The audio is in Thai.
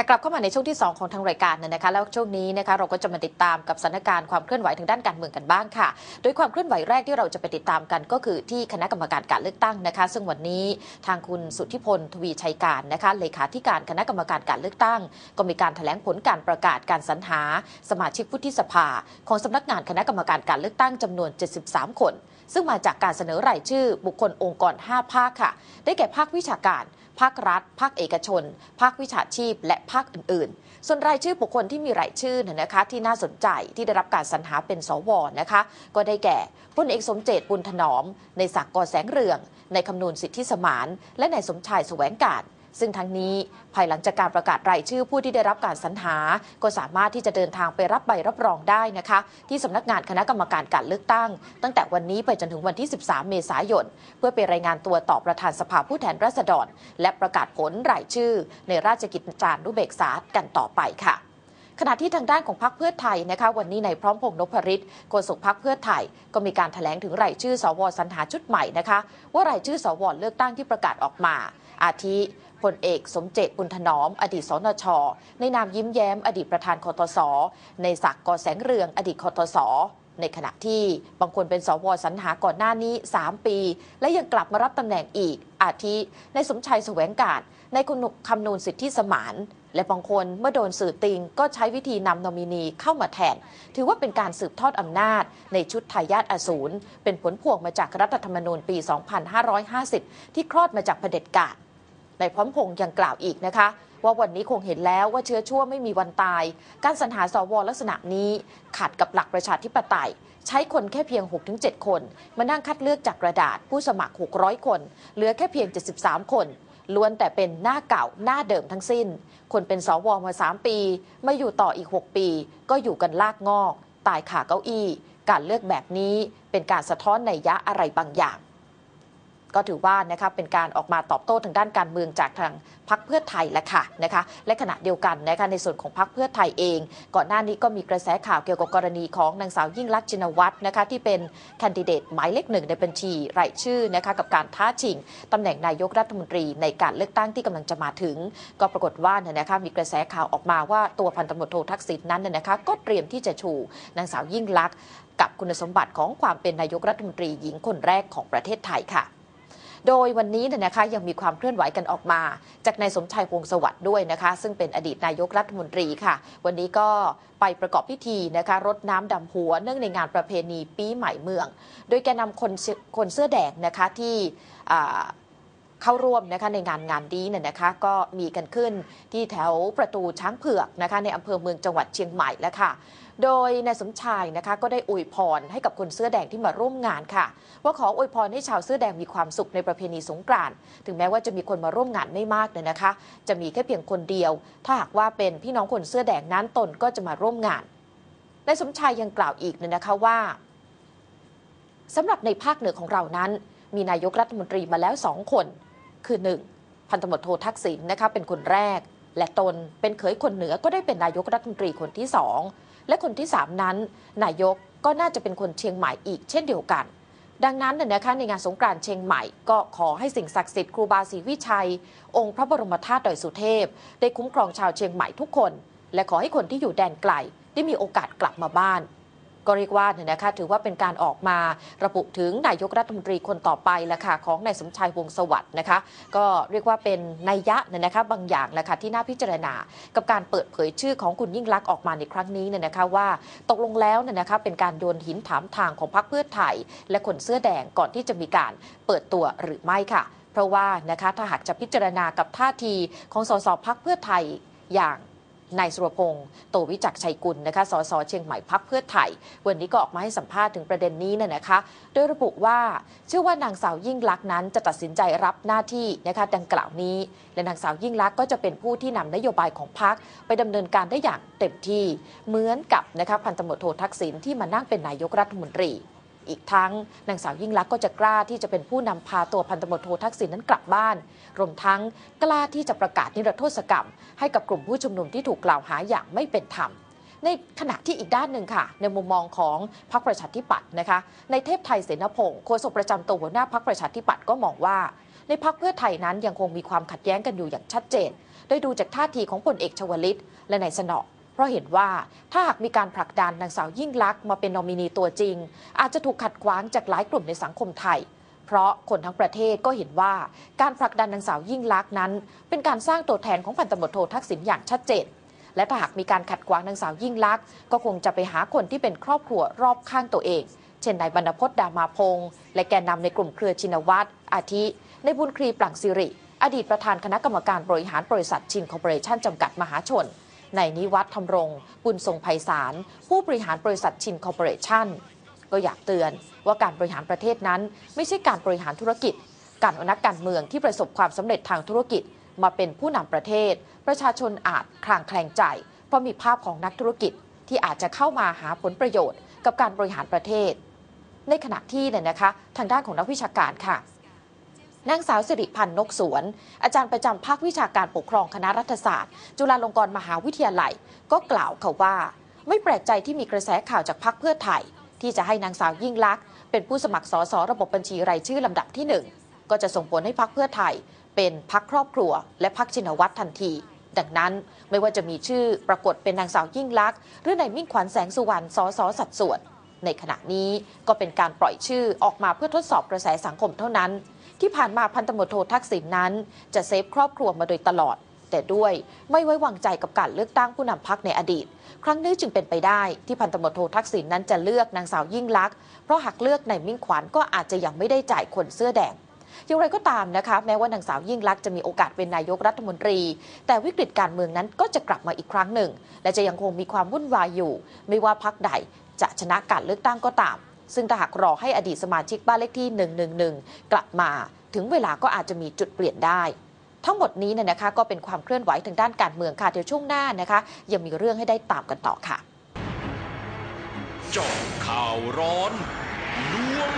ค่ะกลับเข้ามาในช่วงที่ 2 ของทางรายการนะนะคะแล้วช่วงนี้นะคะเราก็จะมาติดตามกับสถานการณ์ความเคลื่อนไหวทางด้านการเมืองกันบ้างค่ะ โดยความเคลื่อนไหวแรกที่เราจะไปติดตามกันก็คือที่คณะกรรมการการเลือกตั้งนะคะ ซึ่งวันนี้ทางคุณสุทธิพลทวีชัยการนะคะเลขาธิการคณะกรรมการการเลือกตั้ง ก็มีการแถลงผลการประกาศการสรรหา สมาชิกวุฒิสภา ของสำนักงานคณะกรรมการการเลือกตั้งจำนวน 73 คน ซึ่งมาจากการเสนอรายชื่อบุคคลองค์กร 5 ภาคค่ะ ได้แก่ภาควิชาการ ภาครัฐ ภาคเอกชน ภาควิชาชีพ และภาคอื่น ๆ ส่วนรายชื่อบุคคลที่มีรายชื่อนนะคะที่น่าสนใจที่ได้รับการสรรหาเป็นสวนะคะ ก็ได้แก่พลเอกสมเจตบุญถนอม ในศักดิ์กอแสงเรือง ในคำนูนสิทธิสมาน และในสมชายแสวงการ ซึ่งทั้งนี้ภายหลังจากการประกาศรายชื่อผู้ที่ได้รับการสรรหา ก็สามารถที่จะเดินทางไปรับใบรับรองได้นะคะ ที่สำนักงานคณะกรรมการการเลือกตั้ง ตั้งแต่วันนี้ไปจนถึงวันที่ 13 เมษายน เพื่อไปรายงานตัวต่อประธานสภาผู้แทนราษฎร และประกาศผลรายชื่อ ในราชกิจจานุเบกษากันต่อไปค่ะขณะที่ทางด้านของพรรคเพื่อไทยนะคะวันนี้ในพร้อมพงษ์นพริตโฆษกพรรคเพื่อไทย ก็มีการถแถลงถึงรายชื่อสวสรรหาชุดใหม่นะคะ ว่ารายชื่อสวเลือกตั้งที่ประกาศออกมา อาทิ พลเอกสมเจตบุญถนอม อดีตสนช ในนามยิ้มแย้ม อดีตประธานคอตส ในศักดิ์กอแสงเรือง อดีตคอตสในขณะที่บางคนเป็นสวสรรหาก่อนหน้านี้ 3 ปี และยังกลับมารับตำแหน่งอีก อาทิในสมชัยแสวงการในคุณคำนูนสิทธิสมาน และบางคนเมื่อโดนสื่อติง ก็ใช้วิธีนำนอมินีเข้ามาแทน ถือว่าเป็นการสืบทอดอำนาจ ในชุดทายาทอสูรเป็นผลพวงมาจากรัฐธรรมนูญปี 2550 ที่คลอดมาจากเผด็จการ ในพร้อมพงษ์ยังกล่าวอีกนะคะ ว่าวันนี้คงเห็นแล้วว่าเชื้อชั่วไม่มีวันตาย การสรรหาสวลักษณะนี้ขัดกับหลักประชาธิปไตย ใช้คนแค่เพียง 6-7 คน มานั่งคัดเลือกจากกระดาษผู้สมัคร 600 คน เหลือแค่เพียง 73 คนล้วนแต่เป็นหน้าเก่าหน้าเดิมทั้งสิ้น คนเป็นสวมา 3 ปีมาอยู่ต่ออีก 6 ปี ก็อยู่กันลากงอก ตายขาเก้าอี้ การเลือกแบบนี้เป็นการสะท้อนในยะอะไรบางอย่าง ก็ถือว่านะคะเป็นการออกมาตอบโต้ทางด้านการเมืองจากทางพรรคเพื่อไทยแหละค่ะนะคะและขณะเดียวกันนะคะในส่วนของพรรคเพื่อไทยเอง ก่อนหน้านี้ก็มีกระแสข่าวเกี่ยวกับกรณีของนางสาวยิ่งลักษณ์ชินวัตรนะคะที่เป็นแคนดิเดตหมายเลขหนึ่งในบัญชีรายชื่อนะคะกับการท้าชิงตำแหน่งนายกรัฐมนตรีในการเลือกตั้งที่กำลังจะมาถึง ก็ปรากฏว่าเนี่ยนะคะมีกระแสข่าวออกมาว่าตัวพันตำรวจโททักษิณนั้นเนี่ยนะคะก็เตรียมที่จะชูนางสาวยิ่งลักษณ์กับคุณสมบัติของความเป็นนายกรัฐมนตรีหญิงคนแรกของประเทศไทยค่ะ โดยวันนี้เนี่ยนะคะยังมีความเคลื่อนไหวกันออกมา จากนายสมชายวงสวัสด์ด้วยนะคะ ซึ่งเป็นอดีตนายกรัฐมนตรีค่ะ วันนี้ก็ไปประกอบพิธีนะคะรดน้ำดำหัวเนื่องในงานประเพณีปีใหม่เมือง โดยแกนำคนคนเสื้อแดงนะคะที่ เข้าร่วมนะคะในงานงานนี้เนี่ยนะคะก็มีกันขึ้นที่แถวประตูช้างเผือกนะคะในอำเภอเมืองจังหวัดเชียงใหม่แล้วค่ะ โดยนายสมชายนะคะก็ได้อวยพรให้กับคนเสื้อแดงที่มาร่วมงานค่ะ ว่าขออวยพรให้ชาวเสื้อแดงมีความสุขในประเพณีสงกรานต์ถึงแม้ว่าจะมีคนมาร่วมงานไม่มากเนี่ยนะคะ จะมีแค่เพียงคนเดียว ถ้าหากว่าเป็นพี่น้องคนเสื้อแดงนั้นตนก็จะมาร่วมงานนายสมชายยังกล่าวอีกเนี่ยนะคะว่าสำหรับในภาคเหนือของเรานั้น มีนายกรัฐมนตรีมาแล้วสองคน คือ 1. พันตำรวจโททักษิณนะคะเป็นคนแรก และตนเป็นเขยคนเหนือก็ได้เป็นนายกรัฐมนตรีคนที่สองและคนที่3นั้น นายกก็น่าจะเป็นคนเชียงใหม่อีกเช่นเดียวกัน ดังนั้นเนี่ยนะคะในงานสงกรานต์เชียงใหม่ ก็ขอให้สิ่งศักดิ์สิทธิ์ครูบาศรีวิชัย องค์พระบรมธาตุดอยสุเทพ ได้คุ้มครองชาวเชียงใหม่ทุกคน และขอให้คนที่อยู่แดนไกลได้มีโอกาสกลับมาบ้าน ก็เรียกว่าเนี่ยนะคะถือว่าเป็นการออกมาระบุถึงนายกรัฐมนตรีคนต่อไปแหละค่ะของนายสมชายวงสวัสด์นะคะ ก็เรียกว่าเป็นนัยยะเนี่ยนะคะบางอย่างแหละค่ะที่น่าพิจารณา กับการเปิดเผยชื่อของคุณยิ่งลักษณ์ออกมาในครั้งนี้เนี่ยนะคะว่าตกลงแล้วเนี่ยนะคะเป็นการโยนหินถามทางของพรรคเพื่อไทย และคนเสื้อแดงก่อนที่จะมีการเปิดตัวหรือไม่ค่ะ เพราะว่านะคะถ้าหากจะพิจารณากับท่าทีของสสพักเพื่อไทยอย่าง นายสุรพงศ์โตวิจักชัยกุลนะคะสสเชียงใหม่พักเพื่อไทย วันนี้ก็ออกมาให้สัมภาษณ์ถึงประเด็นนี้น่ยนะคะ โดยระบุว่าเชื่อว่านางสาวยิ่งลักษณ์นั้นจะตัดสินใจรับหน้าที่นะคะดังกล่าวนี้ และนางสาวยิ่งลักษณ์ก็จะเป็นผู้ที่นำนโยบายของพักไปดำเนินการได้อย่างเต็มที่เหมือนกับนะคะพันตำรวจโททักษิณที่มานั่งเป็นนายกรัฐมนตรี อีกทั้งนางสาวยิ่งลักษณ์ก็จะกล้าที่จะเป็นผู้นำพาตัวพันตำรวจโททักษิณนั้นกลับบ้าน รวมทั้งกล้าที่จะประกาศนิรโทษกรรม ให้กับกลุ่มผู้ชุมนุมที่ถูกกล่าวหาอย่างไม่เป็นธรรมในขณะที่อีกด้านหนึ่งค่ะ ในมุมมองของพรรคประชาธิปัตย์นะคะ ในเทพไทยเสนาพงศ์โฆษกประจำตัวหัวหน้าพรรคประชาธิปัตย์ก็มองว่า ในพรรคเพื่อไทยนั้นยังคงมีความขัดแย้งกันอยู่อย่างชัดเจน โดยดูจากท่าทีของพลเอกชวลิต และนายสนอ ราะเห็นว่าถ้าหากมีการผลักดันนางสาวยิ่งลักษณ์มาเป็นนอมินีตัวจริง อาจจะถูกขัดขวางจากหลายกลุ่มในสังคมไทย เพราะคนทั้งประเทศก็เห็นว่าการผลักดันนางสาวยิ่งลักษณ์นั้น เป็นการสร้างตัวแทนของพันตำรวจโททักษิณอย่างชัดเจนและถ้าหากมีการขัดขวางนางสาวยิ่งลักษณ์ก็คงจะไปหาคนที่เป็นครอบครัวรอบข้างตัวเอง เช่นนายบรรพจน์ดามาพงศ์และแกนนำในกลุ่มเครือชินวัตรอาทิ ในบุญครีปลั่งสิริ อดีตประธานคณะกรรมการบริหารบริษัทชินคอร์ปอเรชั่นจำกัดมหาชน ในนิวัฒน์ธรรมรงค์บุญทรงไพศาล ผู้บริหารบริษัทชินคอร์ปอเรชั่น ก็อยากเตือนว่าการบริหารประเทศนั้นไม่ใช่การบริหารธุรกิจ การอนักการเมืองที่ประสบความสำเร็จทางธุรกิจ มาเป็นผู้นำประเทศ ประชาชนอาจคลางแคลงใจ เพราะมีภาพของนักธุรกิจที่อาจจะเข้ามาหาผลประโยชน์ กับการบริหารประเทศ ในขณะที่เนี่ยนะคะ ทางด้านของนักวิชาการค่ะ นางสาวสิริพันธ์นกสวน อาจารย์ประจำภาควิชาการปกครองคณะรัฐศาสตร์ จุฬาลงกรณ์มหาวิทยาลัย ก็กล่าวค่ะว่า ไม่แปลกใจที่มีกระแสข่าวจากพรรคเพื่อไทย ที่จะให้นางสาวยิ่งลักษณ์เป็นผู้สมัครสสระบบบัญชีรายชื่อลำดับที่หนึ่งก็จะส่งผลให้พรรคเพื่อไทย เป็นพรรคครอบครัว และพรรคชินวัตรทันที ดังนั้นไม่ว่าจะมีชื่อปรากฏเป็นนางสาวยิ่งลักษณ์หรือนายมิ่งขวัญแสงสุวรรณสสสัดส่วน ในขณะนี้ก็เป็นการปล่อยชื่อออกมาเพื่อทดสอบกระแสสังคมเท่านั้น ที่ผ่านมาพันตำรวจโททักษิณนั้น จะเซฟครอบครัวมาโดยตลอด แต่ด้วยไม่ไว้วางใจกับการเลือกตั้งผู้นำพักในอดีต ครั้งนี้จึงเป็นไปได้ที่พันตำรวจโททักษิณนั้นจะเลือกนางสาวยิ่งลักษณ์เพราะหากเลือกในมิ่งขวัญก็อาจจะยังไม่ได้จ่ายคนเสื้อแดงอย่างไรก็ตามนะคะ แม้ว่านางสาวยิ่งลักษณ์จะมีโอกาสเป็นนายกรัฐมนตรี แต่วิกฤตการเมืองนั้นก็จะกลับมาอีกครั้งหนึ่ง และจะยังคงมีความวุ่นวายอยู่ ไม่ว่าพักใดจะชนะการเลือกตั้งก็ตาม ซึ่งถ้าหากรอให้อดีตสมาชิกบ้านเลขที่ 111 กลับมา ถึงเวลาก็อาจจะมีจุดเปลี่ยนได้ ทั้งหมดนี้เนี่ยนะคะก็เป็นความเคลื่อนไหวทางด้านการเมืองค่ะเดี๋ยวช่วงหน้านะคะ ยังมีเรื่องให้ได้ตามกันต่อค่ะจาะข่าวร้อนล้วง